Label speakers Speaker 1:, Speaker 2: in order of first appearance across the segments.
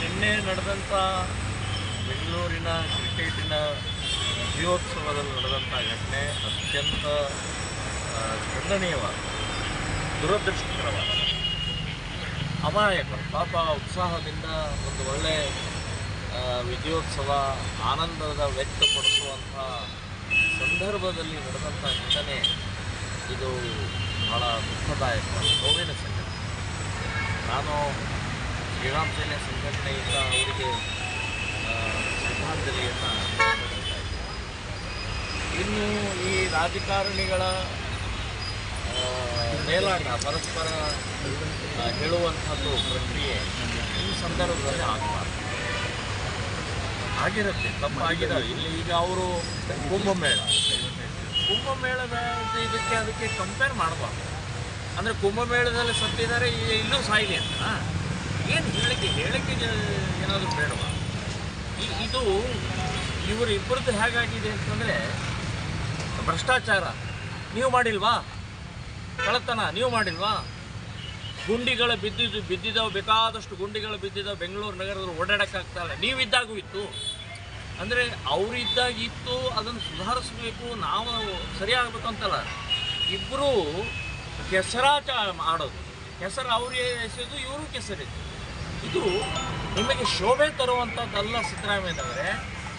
Speaker 1: ನಿನ್ನೆ ನಡೆದಂಥ ಬೆಂಗಳೂರಿನ ಕ್ರಿಕೆಟಿನ ವಿಜಯೋತ್ಸವದಲ್ಲಿ ನಡೆದಂಥ ಘಟನೆ ಅತ್ಯಂತ ಖಂಡನೀಯವಾದ, ದುರದೃಷ್ಟಕರವಾದ ಅಮಾಯಕರು ಪಾಪ ಉತ್ಸಾಹದಿಂದ ಒಂದು ಒಳ್ಳೆ ವಿಜಯೋತ್ಸವ ಆನಂದದ ವ್ಯಕ್ತಪಡಿಸುವಂಥ ಸಂದರ್ಭದಲ್ಲಿ ನಡೆದಂಥ ಘಟನೆ ಇದು ಬಹಳ ದುಃಖದಾಯಕ ನೋವಿನ ಸಂಗತಿ. ನಾನು ಶ್ರೀರಾಮ್ ಸೇನೆ ಸಂಘಟನೆಯಿಂದ ಅವರಿಗೆ ಶ್ರದ್ಧಾಂಜಲಿಯನ್ನು ಇನ್ನು ಈ ರಾಜಕಾರಣಿಗಳ ಮೇಲಾಟ ಪರಸ್ಪರ ಹೇಳುವಂಥದ್ದು ಪ್ರಕ್ರಿಯೆ ಈ ಸಂದರ್ಭದಲ್ಲಿ ಆಗಬಾರ್ದು. ಆಗಿರುತ್ತೆ. ತಪ್ಪಾಗಿದ್ದಾವೆ ಇಲ್ಲಿ ಈಗ ಅವರು ಕುಂಭಮೇಳ. ಕುಂಭಮೇಳದ ಇದಕ್ಕೆ ಅದಕ್ಕೆ ಕಂಪೇರ್ ಮಾಡಬಾರ್ದು. ಅಂದರೆ ಕುಂಭಮೇಳದಲ್ಲಿ ಸತ್ತಿದ್ದಾರೆ ಈಗ ಇನ್ನೂ ಸಾಯಿಲಿ ಅಂತ. ಏನು ಹೇಳಿಕೆ ಹೇಳಿಕೆ ಏನಾದರೂ ಬೇಡವಾ? ಇದು ಇವರು ಇಬ್ಬರದ್ದು ಹೇಗಾಗಿದೆ ಅಂತಂದರೆ, ಭ್ರಷ್ಟಾಚಾರ. ನೀವು ಮಾಡಿಲ್ವಾ? ಕಳ್ಳತನ, ನೀವು ಮಾಡಿಲ್ವಾ? ಗುಂಡಿಗಳು ಬಿದ್ದಿದ್ದು ಬಿದ್ದಿದ್ದಾವೆ, ಬೇಕಾದಷ್ಟು ಗುಂಡಿಗಳು ಬಿದ್ದಿದ್ದಾವೆ, ಬೆಂಗಳೂರು ನಗರದಲ್ಲಿ ಓಡಾಡೋಕ್ಕಾಗ್ತಾಯಿಲ್ಲ ನೀವಿದ್ದಾಗೂ ಇತ್ತು. ಅಂದರೆ ಅವರಿದ್ದಾಗ ಇತ್ತು ಅದನ್ನು ಸುಧಾರಿಸಬೇಕು, ನಾವು ಸರಿಯಾಗಬೇಕು ಅಂತಲ್ಲ. ಇಬ್ಬರು ಕೆಸರಾಚ ಮಾಡೋದು. ಕೆಸರು ಅವ್ರಿಗೆ ಎಸೆಯೋದು ಇವರು ಕೆಸರಿದ್ದು ಇದು ನಿಮಗೆ ಶೋಭೆ ತರುವಂಥದ್ದಲ್ಲ ಸಿದ್ದರಾಮಯ್ಯನವರೇ.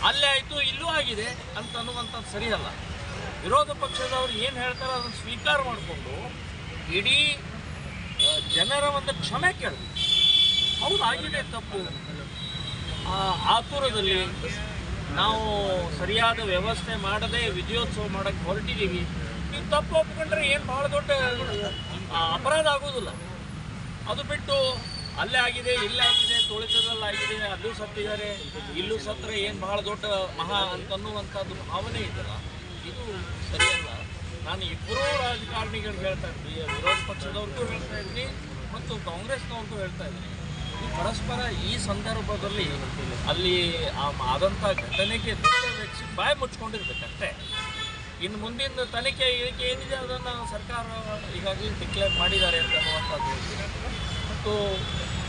Speaker 1: ಅಲ್ಲೇ ಆಯಿತು, ಇಲ್ಲೂ ಆಗಿದೆ ಅಂತ ಅನ್ನುವಂಥದ್ದು ಸರಿಯಲ್ಲ ವಿರೋಧ ಪಕ್ಷದವರು ಏನು ಹೇಳ್ತಾರೆ ಅದನ್ನು ಸ್ವೀಕಾರ ಮಾಡಿಕೊಂಡು ಇಡೀ ಜನರ ಒಂದು ಕ್ಷಮೆ ಕೇಳಬೇಕು. ಹೌದು, ಆಗಿದೆ ತಪ್ಪು. ಆತುರದಲ್ಲಿ ನಾವು ಸರಿಯಾದ ವ್ಯವಸ್ಥೆ ಮಾಡದೆ ವಿಜಯೋತ್ಸವ ಮಾಡೋಕ್ಕೆ ಹೊರಟಿದ್ದೀವಿ ನೀವು ತಪ್ಪು ಒಪ್ಕೊಂಡ್ರೆ ಏನು ಭಾಳ ದೊಡ್ಡ ಅಪರಾಧ ಆಗೋದಿಲ್ಲ. ಅದು ಬಿಟ್ಟು ಅಲ್ಲೇ ಆಗಿದೆ, ಇಲ್ಲೇ ಆಗಿದೆ ತುಳಿತದಲ್ಲಾಗಿದೆ ಅಲ್ಲೂ ಸತ್ತಿದ್ದಾರೆ. ಇಲ್ಲೂ ಸತ್ತರೆ ಏನು ಬಹಳ ದೊಡ್ಡ ಮಹಾ ಅಂತನ್ನುವಂಥದ್ದು ಭಾವನೆ ಇದೆಯಲ್ಲ, ಇದು ಸರಿಯಲ್ಲ. ನಾನು ಇಬ್ಬರೂ ರಾಜಕಾರಣಿಗಳಿಗೆ ಹೇಳ್ತಾ ಇದ್ದೀನಿ ವಿರೋಧ ಪಕ್ಷದವ್ರಿಗೂ ಹೇಳ್ತಾ ಇದ್ದೀನಿ ಮತ್ತು ಕಾಂಗ್ರೆಸ್ನವ್ರಿಗೂ ಹೇಳ್ತಾ ಇದ್ದೀನಿ ಪರಸ್ಪರ ಈ ಸಂದರ್ಭದಲ್ಲಿ ಅಲ್ಲಿ ಆದಂಥ ಘಟನೆಗೆ ವ್ಯಕ್ತಿ ಬಾಯಿ ಮುಚ್ಕೊಂಡಿರ್ಬೇಕಷ್ಟೇ. ಇನ್ನು ಮುಂದಿನ ತನಿಖೆ ಏನಿದೆ, ಅದನ್ನು ಸರ್ಕಾರ ಈಗಾಗಲೇ ಡಿಕ್ಲೇರ್ ಮಾಡಿದ್ದಾರೆ ಅಂತ ಮತ್ತು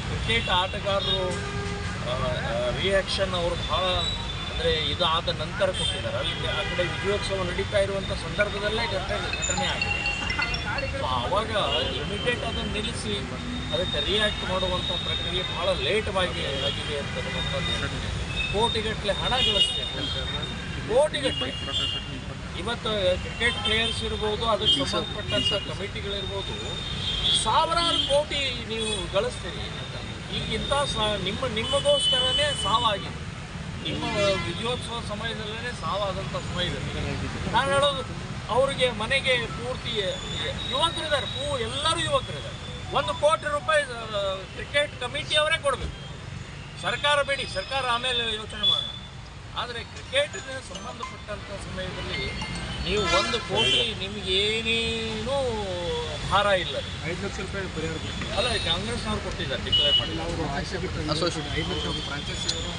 Speaker 1: ಕ್ರಿಕೆಟ್ ಆಟಗಾರರು ರಿಯಾಕ್ಷನ್ ಅವರು ಭಾಳ ಅಂದರೆ ಇದು ಆದ ನಂತರ ಕೊಟ್ಟಿದ್ದಾರೆ. ಅಲ್ಲಿ ಆ ಕಡೆ ವಿಜಯೋತ್ಸವ ನಡೀತಾ ಇರುವಂಥ ಸಂದರ್ಭದಲ್ಲೇ ಘಟನೆ ಘಟನೆ ಆಗಿದೆ. ಸೊ ಆವಾಗ ಇಮಿಡಿಯೇಟ್ ಅದನ್ನು ನಿಲ್ಲಿಸಿ, ಅದಕ್ಕೆ ರಿಯಾಕ್ಟ್ ಮಾಡುವಂಥ ಪ್ರಕ್ರಿಯೆ ಭಾಳ ಲೇಟ್ವಾಗಿ ಆಗಿದೆ ಅಂತ ಕೋಟಿಗಟ್ಟಲೆ ಹಣ ಗಳಿಸ್ತೇವೆ ಕೋಟಿಗಟ್ಟಲೆ. ಇವತ್ತು ಕ್ರಿಕೆಟ್ ಪ್ಲೇಯರ್ಸ್ ಇರ್ಬೋದು ಅದಕ್ಕೆ ಸಂಬಂಧಪಟ್ಟಂಥ ಕಮಿಟಿಗಳಿರ್ಬೋದು ಸಾವಿರಾರು ಕೋಟಿ ನೀವು ಗಳಿಸ್ತೀರಿ. ಈಗ ಇಂಥ ಸಾ ನಿಮ್ಮ ನಿಮಗೋಸ್ಕರನೇ ಸಾವಾಗಿದೆ. ನಿಮ್ಮ ವಿಜಯೋತ್ಸವ ಸಮಯದಲ್ಲೇ ಸಾವಾದಂಥ ಇದೆ. ನಾನು ಹೇಳೋದು ಅವರಿಗೆ ಮನೆಗೆ ಪೂರ್ತಿ ಯುವಕರಿದ್ದಾರೆ ಪೂ ಎಲ್ಲರೂ ಯುವಕರಿದ್ದಾರೆ. ಒಂದು ಕೋಟಿ ರೂಪಾಯಿ ಕ್ರಿಕೆಟ್ ಕಮಿಟಿಯವರೇ ಕೊಡಬೇಕು. ಸರ್ಕಾರ ಬೇಡಿ ಸರ್ಕಾರ ಆಮೇಲೆ ಯೋಚನೆ ಮಾಡೋಣ. ಆದರೆ ಕ್ರಿಕೆಟ್ಗೆ ಸಂಬಂಧಪಟ್ಟಂಥ ಸಮಯದಲ್ಲಿ ನೀವು ಒಂದು ಕೋಟಿ ನಿಮ್ಗೆ ಏನೇನೂ ಭಾರ ಇಲ್ಲ.
Speaker 2: ಐದು ಲಕ್ಷ ರೂಪಾಯಿ ಪರಿಹಾರ
Speaker 1: ಅಲ್ಲ ಕಾಂಗ್ರೆಸ್ನವ್ರು ಕೊಟ್ಟಿದ್ದಾರೆ ಡಿಕ್ಲೇರ್ ಮಾಡಿ.
Speaker 2: ಅವರು ಆಕ್ಷೇಪ ಐದು ಲಕ್ಷ ಫ್ರಾಂಚೈಸಿ ಅವರು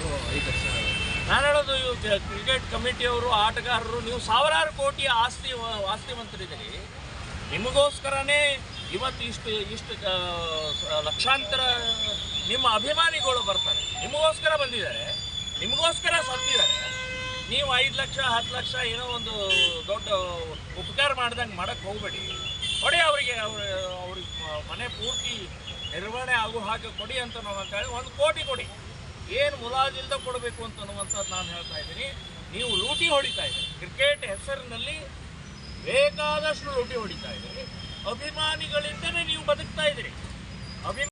Speaker 2: ಅವರು ಐದು ಲಕ್ಷ
Speaker 1: ನಾನು ಹೇಳೋದು ಇವು ಕ- ಕ್ರಿಕೆಟ್ ಕಮಿಟಿಯವರು ಆಟಗಾರರು ನೀವು ಸಾವಿರಾರು ಕೋಟಿ ಆಸ್ತಿ ಆಸ್ತಿವಂತರಿದ್ದೀರಿ. ನಿಮಗೋಸ್ಕರನೇ ಇವತ್ತು ಇಷ್ಟು ಇಷ್ಟು ಲಕ್ಷಾಂತರ ನಿಮ್ಮ ಅಭಿಮಾನಿಗಳು ಬರ್ತಾರೆ. ನಿಮಗೋಸ್ಕರ ಬಂದಿದ್ದಾರೆ. ನಿಮಗೋಸ್ಕರ ಸತ್ತಿದ್ದಾರೆ. ನೀವು ಐದು ಲಕ್ಷ, ಹತ್ತು ಲಕ್ಷ ಏನೋ ಒಂದು ದೊಡ್ಡ ಉಪಕಾರ ಮಾಡ್ದಂಗೆ ಮಾಡಕ್ಕೆ ಹೋಗಬೇಡಿ. ಕೊಡಿ ಅವರಿಗೆ, ಅವ್ರ ಅವ್ರಿಗೆ ಮನೆ ಪೂರ್ತಿ ನಿರ್ವಹಣೆ ಆಗೋ ಹಾಗೆ ಕೊಡಿ ಅಂತ ನಾವು ಅಂತ ಹೇಳಿ ಒಂದು ಕೋಟಿ ಕೊಡಿ. ಏನು ಮುಲಾಜಿಲ್ದ ಕೊಡಬೇಕು ಅಂತ ಅನ್ನುವಂಥದ್ದು ನಾನು ಹೇಳ್ತಾ ಇದ್ದೀನಿ. ನೀವು ಲೂಟಿ ಹೊಡಿತಾ ಇದ್ದೀರಿ. ಕ್ರಿಕೆಟ್ ಹೆಸರಿನಲ್ಲಿ ಬೇಕಾದಷ್ಟು ಲೂಟಿ ಹೊಡಿತಾ ಇದ್ದೀರಿ. ಅಭಿಮಾನಿಗಳಿಂದಲೇ ನೀವು ಬದುಕ್ತಾ ಇದ್ದೀರಿ. ಅಭಿ